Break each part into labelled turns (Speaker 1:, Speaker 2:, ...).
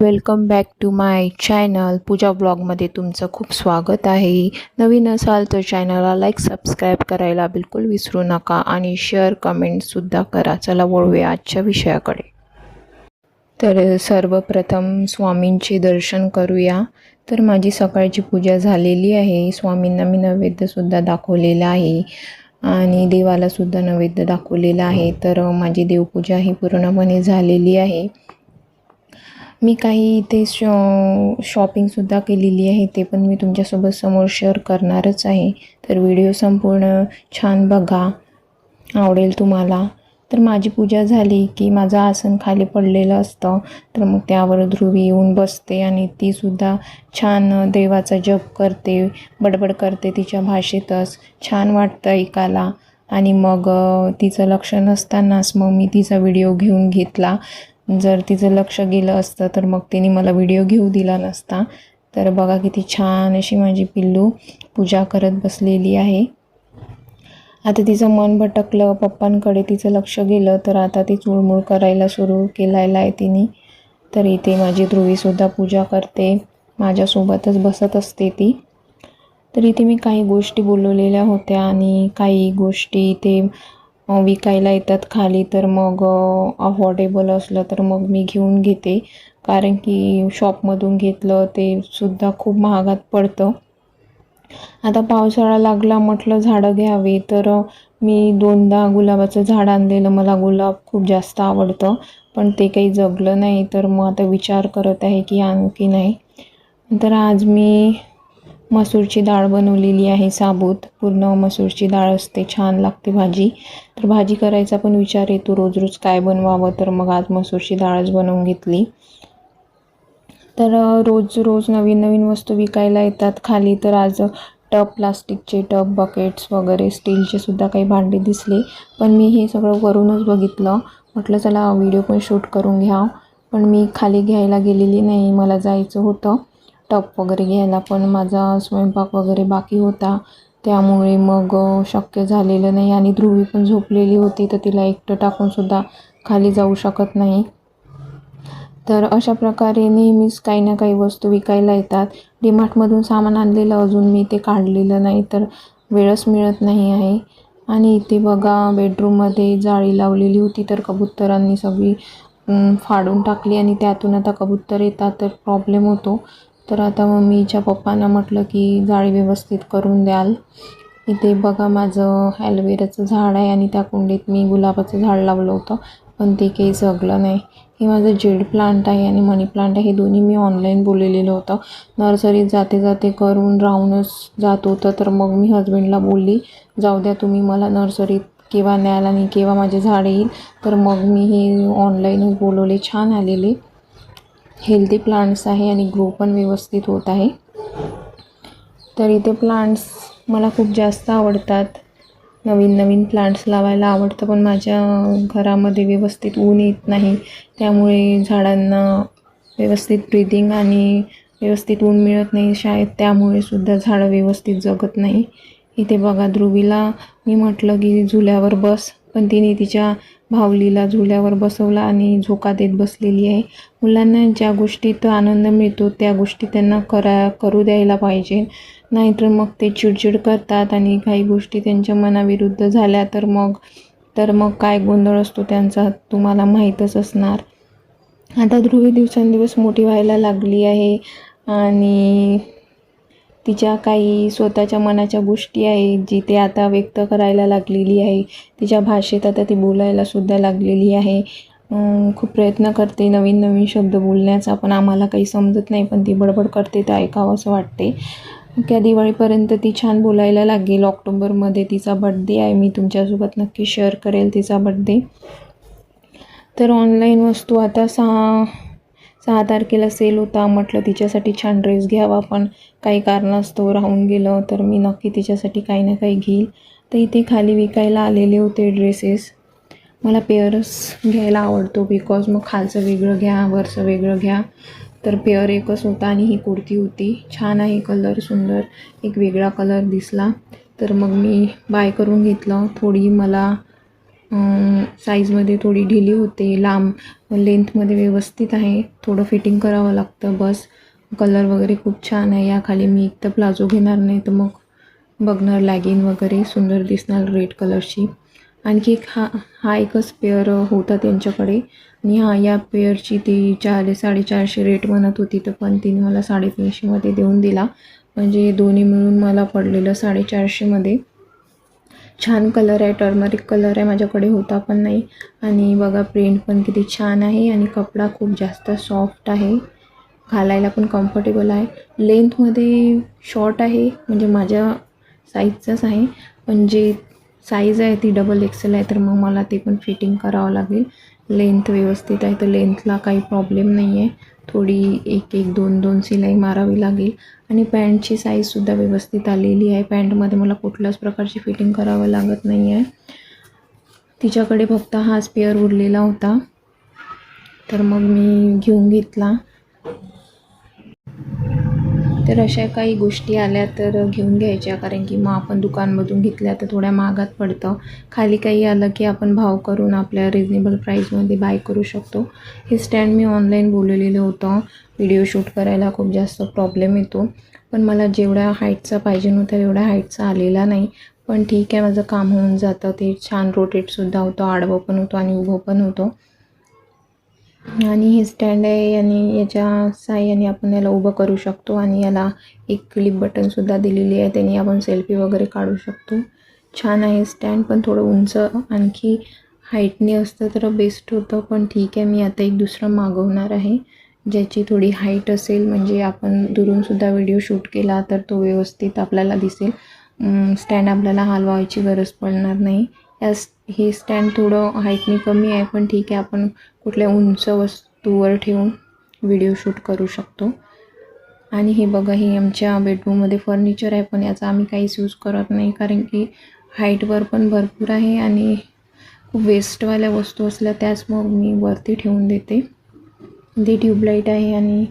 Speaker 1: Welcome back to my channel Pooja ब्लॉगमध्ये तुमचं खूप स्वागत आहे. नवीन असाल तर चॅनलला लाईक सबस्क्राईब करायला बिलकुल विसरू नका आणि शेअर कमेंटसुद्धा करा. चला वळूया आजच्या विषयाकडे. तर सर्वप्रथम स्वामींचे दर्शन करूया. तर माझी सकाळची पूजा झालेली आहे. स्वामींना मी नैवेद्यसुद्धा दाखवलेला आहे आणि देवालासुद्धा नैवेद्य दाखवलेला आहे. तर माझी देवपूजा ही पूर्णपणे झालेली आहे. मी काही इथे शॉ शॉपिंगसुद्धा केलेली आहे ते पण मी तुमच्यासोबत समोर शेअर करणारच आहे. तर व्हिडिओ संपूर्ण छान बघा. आवडेल तुम्हाला. तर माझी पूजा झाली की माझं आसन खाली पडलेलं असतं. तर मग त्यावर ध्रुवी येऊन बसते आणि तीसुद्धा छान देवाचा जप करते बडबड करते तिच्या भाषेतच. छान वाटतं ऐकायला. आणि मग तिचं लक्ष नसतानाच मग मी तिचा व्हिडिओ घेऊन घेतला. जर तिचं लक्ष गेलं असतं तर मग तिने मला व्हिडिओ घेऊ दिला नसता. तर बघा किती छान अशी माझी पिल्लू पूजा करत बसलेली आहे. आता तिचं मन भटकलं पप्पांकडे तिचं लक्ष गेलं तर आता ती चुळमुळ करायला सुरू केलायला आहे तिने. तर इथे माझी ध्रुवीसुद्धा पूजा करते. माझ्यासोबतच बसत असते ती. तर इथे मी काही गोष्टी बोलवलेल्या होत्या आणि काही गोष्टी इथे विकायला येतात खाली तर मग अफोर्डेबल असलं तर मग मी घेऊन घेते. कारण की शॉपमधून घेतलं ते सुद्धा खूप महागात पडतं. आता पावसाळा लागला म्हटलं झाडं घ्यावे तर मी दोनदा गुलाबाचं झाड आणलेलं मला गुलाब खूप जास्त आवडतं. पण ते काही जगलं नाही तर मग आता विचार करत आहे की आणखी नाही. तर आज मी मसूरची डाळ बनवलेली आहे साबूत. पूर्ण मसूरची डाळ असते छान लागते भाजी. तर भाजी करायचा पण विचार येतो रोज रोज काय बनवावं? तर मग आज मसूरची डाळच बनवून घेतली. तर रोज रोज नवीन नवीन वस्तू विकायला येतात. खाली तर आज टब प्लास्टिकचे टब बकेट्स वगैरे स्टीलचे सुद्धा काही भांडे दिसले. पण मी हे सगळं वरूनच बघितलं. म्हटलं चला व्हिडिओ पण शूट करून घ्या पण मी खाली घ्यायला गेलेली नाही. मला जायचं होतं. टप वगैरे घ्यायला पण माझा स्वयंपाक वगैरे बाकी होता. त्यामुळे मग शक्य झालेलं नाही आणि ध्रुवी पण झोपलेली होती तर तिला एकटं टाकूनसुद्धा खाली जाऊ शकत नाही. तर अशा प्रकारे नेहमीच काही ना काही वस्तू विकायला येतात. डीमार्टमधून सामान आणलेलं अजून मी ते काढलेलं नाही तर वेळच मिळत नाही आहे. आणि इथे बघा बेडरूममध्ये जाळी लावलेली होती तर कबुतरांनी सगळी फाडून टाकली आणि त्यातून आता कबुतर येतात तर प्रॉब्लेम होतो. तर आता मम्मीच्या पप्पांना म्हटलं की जाळी व्यवस्थित करून द्याल. इथे बघा माझं ॲलोवेराचं झाड आहे आणि त्या कुंडीत मी गुलाबाचं झाड लावलं होतं पण ते काही जगलं नाही. हे माझं जेड प्लांट आहे आणि मनी प्लांट आहे हे दोन्ही मी ऑनलाईन बोललेलं होतं. नर्सरीत जाते जाते करून राहूनच जात होतं तर मग मी हजबंडला बोलली जाऊ द्या तुम्ही मला नर्सरीत केव्हा न्याल आणि केव्हा माझे झाड येईल. तर मग मी हे ऑनलाईनच बोलवले छान आलेले. हेल्दी प्लांट्स आहे आणि ग्रो पण व्यवस्थित होत आहे. तर इथे प्लांट्स मला खूप जास्त आवडतात. नवीन नवीन प्लांट्स लावायला आवडतं पण माझ्या घरामध्ये व्यवस्थित ऊन येत नाही. त्यामुळे झाडांना व्यवस्थित ब्रिदिंग आणि व्यवस्थित ऊन मिळत नाही शाळेत. त्यामुळे सुद्धा झाडं व्यवस्थित जगत नाही. इथे बघा ध्रुवीला मी म्हटलं की झुल्यावर बस पण तिने तिच्या भावलीला झुल्यावर बसवला आणि झोका देत बसलेली आहे. मुलांना ज्या गोष्टीत आनंद मिळतो त्या गोष्टी त्यांना करा करू द्यायला पाहिजे. नाहीतर मग ते चिडचिड करतात आणि काही गोष्टी त्यांच्या मनाविरुद्ध झाल्या तर मग तर मग काय गोंधळ असतो त्यांचा तुम्हाला माहीतच असणार. आता ध्रुवी दिवसेंदिवस मोठी व्हायला लागली आहे आणि तिच्या काही स्वतःच्या मनाच्या गोष्टी आहेत जी ते आता व्यक्त करायला लागलेली आहे. तिच्या भाषेत आता ती बोलायला सुद्धा लागलेली आहे. खूप प्रयत्न करते नवीन नवीन शब्द बोलण्याचा पण आम्हाला काही समजत नाही पण ती बडबड करते ते ऐकावं असं वाटते. त्या दिवाळीपर्यंत ती छान बोलायला लागेल. ऑक्टोबरमध्ये तिचा बड्डे आहे. मी तुमच्यासोबत नक्की शेअर करेल तिचा बड्डे तर ऑनलाईन वस्तू आता सहा सहा तारखेला सेल होता. म्हटलं तिच्यासाठी छान ड्रेस घ्यावा पण काही कारणास्तव राहून गेलं तर मी नक्की तिच्यासाठी काही ना काही घेईल. तर इथे खाली विकायला आलेले होते ड्रेसेस मला पेअरच घ्यायला आवडतो बिकॉज मग खालचं वेगळं घ्या वरचं वेगळं घ्या. तर पेअर एकच होता आणि ही कुर्ती होती. छान आहे कलर सुंदर. एक वेगळा कलर दिसला. तर मग मी बाय करून घेतलं. थोडी मला साईजमध्ये थोडी ढिली होते लांब लेंथमध्ये व्यवस्थित आहे. थोडं फिटिंग करावं लागतं बस. कलर वगैरे खूप छान आहे. याखाली मी एक तर प्लाझो घेणार नाही तर मग बघणार लॅगिन वगैरे. सुंदर दिसणार रेड कलरची आणखी एक हा हा एकच पेअर होता त्यांच्याकडे. आणि हा या पेअरची ती चार साडेचारशे रेट म्हणत होती तर पण तिने मला साडेतीनशेमध्ये देऊन दिला. म्हणजे दोन्ही मिळून मला पडलेलं साडेचारशेमध्ये छान कलर आहे टर्मरिक कलर आहे माझ्याकडे होता पण नाही. आणि बघा प्रिंट पण किती छान आहे आणि कपडा खूप जास्त सॉफ्ट आहे. घालायला पण कम्फर्टेबल आहे. लेंथमध्ये शॉर्ट आहे म्हणजे माझ्या साईजचाच आहे. पण जे साईज आहे ती डबल एक्सेल आहे तर मग मला ते पण फिटिंग करावं लागेल. लेंथ व्यवस्थित आहे तर लेंथला काही प्रॉब्लेम नाही आहे थोडी एक एक दोन दोन सिलाई मारावी लागेल. आणि पॅन्टची साईजसुद्धा व्यवस्थित आलेली आहे. पॅन्टमध्ये मला कुठल्याच प्रकारची फिटिंग करावं लागत नाही आहे तिच्याकडे फक्त हा स्पेअर उरलेला होता. तर मग मी घेऊन घेतला. तर अशा काही गोष्टी आल्या तर घेऊन घ्यायच्या कारण की मग आपण दुकानमधून घेतल्या तर थोड्या महागात पडतं. खाली काही आलं की आपण भाव करून आपल्या रिजनेबल प्राईजमध्ये बाय करू शकतो. हे स्टँड मी ऑनलाईन बोलवलेलं होतं. व्हिडिओ शूट करायला खूप जास्त प्रॉब्लेम येतो. पण मला जेवढ्या हाईटचा पाहिजे नव्हता एवढ्या हाईटचा आलेला नाही. पण ठीक आहे माझं काम होऊन जातं. ते छान रोटेटसुद्धा होतं. आडवं पण होतो आणि उभं पण होतं. आणि हे स्टँड आहे आणि याच्या साह्याने आपण याला उभं करू शकतो आणि याला एक क्लिप बटनसुद्धा दिलेली आहे. त्याने आपण सेल्फी वगैरे काढू शकतो. छान आहे स्टँड पण थोडं उंच आणखी हाईटने असतं तर बेस्ट होतं पण ठीक आहे मी आता एक दुसरं मागवणार आहे. ज्याची थोडी हाईट असेल म्हणजे आपण दुरूनसुद्धा व्हिडिओ शूट केला तर तो व्यवस्थित आपल्याला दिसेल. स्टँड आपल्याला हलवायची गरज पडणार नाही. या हे स्टँड थोडं हाईटने कमी आहे पण ठीक आहे. आपण कुठल्या उंच वस्तूवर ठेवून व्हिडिओ शूट करू शकतो. आणि हे बघा हे आमच्या बेडरूममध्ये फर्निचर आहे पण याचा आम्ही काहीच यूज करत नाही कारण की हाईटवर पण भरपूर आहे आणि खूप वेस्टवाल्या वस्तू असल्या त्याच मग मी वरती ठेवून देते. ती ट्यूबलाईट आहे आणि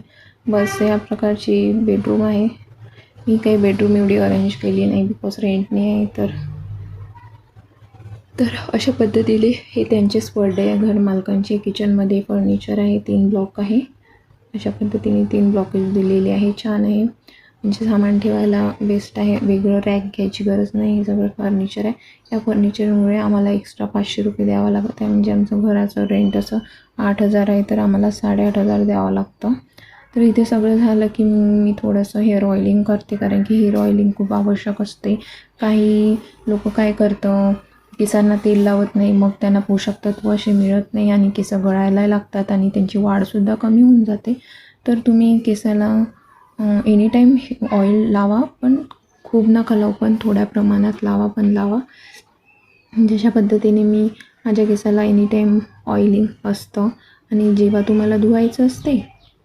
Speaker 1: बस या प्रकारची बेडरूम आहे. मी काही बेडरूम एवढी अरेंज केली नाही बिकॉज रेंटने आहे तर तर अशा पद्धतीने हे त्यांचेच बर्थडे आहे. घर मालकांचे किचनमध्ये फर्निचर आहे तीन ब्लॉक आहे. अशा पद्धतीने तीन ब्लॉकेज दिलेले आहे. छान आहे. म्हणजे सामान ठेवायला बेस्ट आहे. वेगळं रॅक घ्यायची गरज नाही. हे सगळं फर्निचर आहे. या फर्निचरमुळे आम्हाला एक्स्ट्रा पाचशे रुपये द्यावं लागत. आहे म्हणजे आमचं घराचं रेंट असं आठ हजार आहे तर आम्हाला साडेआठ हजार द्यावं लागतं. तर इथे सगळं झालं की मी थोडंसं हेअर ऑइलिंग करते. कारण की हेअर ऑइलिंग खूप आवश्यक असते. काही लोक काय करतं? केसांना तेल लावत नाही मग त्यांना पोषक तत्व असे मिळत नाही आणि केस गळायला लागतात आणि त्यांची वाढसुद्धा कमी होऊन जाते. तर तुम्ही केसाला एनी टाईम ऑइल लावा पण खूप नका लावू पण थोड्या प्रमाणात लावा पण लावा. जशा पद्धतीने मी माझ्या केसाला एनी टाईम ऑइलिंग असतं आणि जेव्हा तुम्हाला धुवायचं असते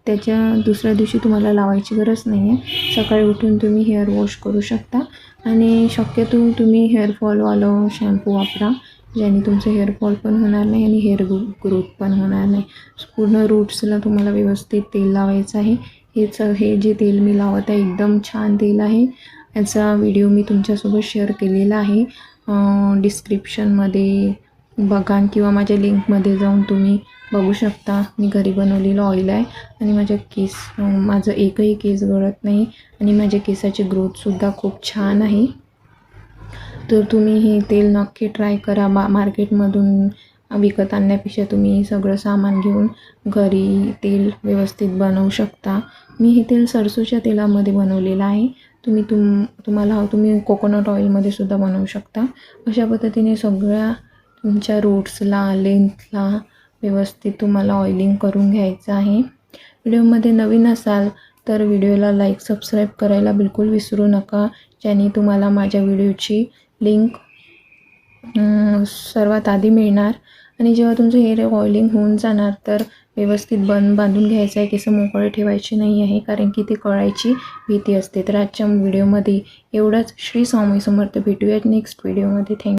Speaker 1: त्याच्या दुसऱ्या दिवशी तुम्हाला लावायची गरज नाही आहे सकाळी उठून तुम्ही हेअर वॉश करू शकता. आणि शक्यतो तुम्ही हेअरफॉलवालं शॅम्पू वापरा ज्याने तुमचं हेअरफॉल पण होणार नाही आणि हेअर ग्रोथ पण होणार नाही. पूर्ण रूट्सला तुम्हाला व्यवस्थित तेल लावायचं आहे. हेच हे जे तेल मी लावत आहे एकदम छान तेल आहे. याचा व्हिडिओ मी तुमच्यासोबत शेअर केलेला आहे. डिस्क्रिप्शनमध्ये बघा किंवा माझ्या लिंकमध्ये जाऊन तुम्ही बघू शकता. मी घरी बनवलेलं ऑइल आहे आणि माझ्या केस माझं एकही केस गळत नाही आणि माझ्या केसाची ग्रोथसुद्धा खूप छान आहे. तर तुम्ही हे तेल नक्की ट्राय करा. मा मार्केटमधून विकत आणण्यापेक्षा तुम्ही सगळं सामान घेऊन घरी तेल व्यवस्थित बनवू शकता. मी हे तेल सरसोच्या तेलामध्ये बनवलेलं आहे. तुम्ही तुम तुम्हाला तुम्ही कोकोनट ऑइलमध्ये सुद्धा बनवू शकता. अशा पद्धतीने सगळ्या तुमच्या रूट्सला लेंथला व्यवस्थित तुम्हाला ऑइलिंग करून घ्यायचं आहे. व्हिडिओमध्ये नवीन असाल तर व्हिडिओला लाईक सबस्क्राईब करायला बिलकुल विसरू नका. ज्याने तुम्हाला माझ्या व्हिडिओची लिंक सर्वात आधी मिळणार. आणि जेव्हा तुमचं हेअर ऑइलिंग होऊन जाणार तर व्यवस्थित बन बांधून घ्यायचं आहे. केसं मोकळे ठेवायचे नाही आहे कारण की ते कळायची भीती असते. तर आजच्या व्हिडिओमध्ये एवढंच. श्री स्वामी समर्थ. भेटूयात नेक्स्ट व्हिडिओमध्ये थँक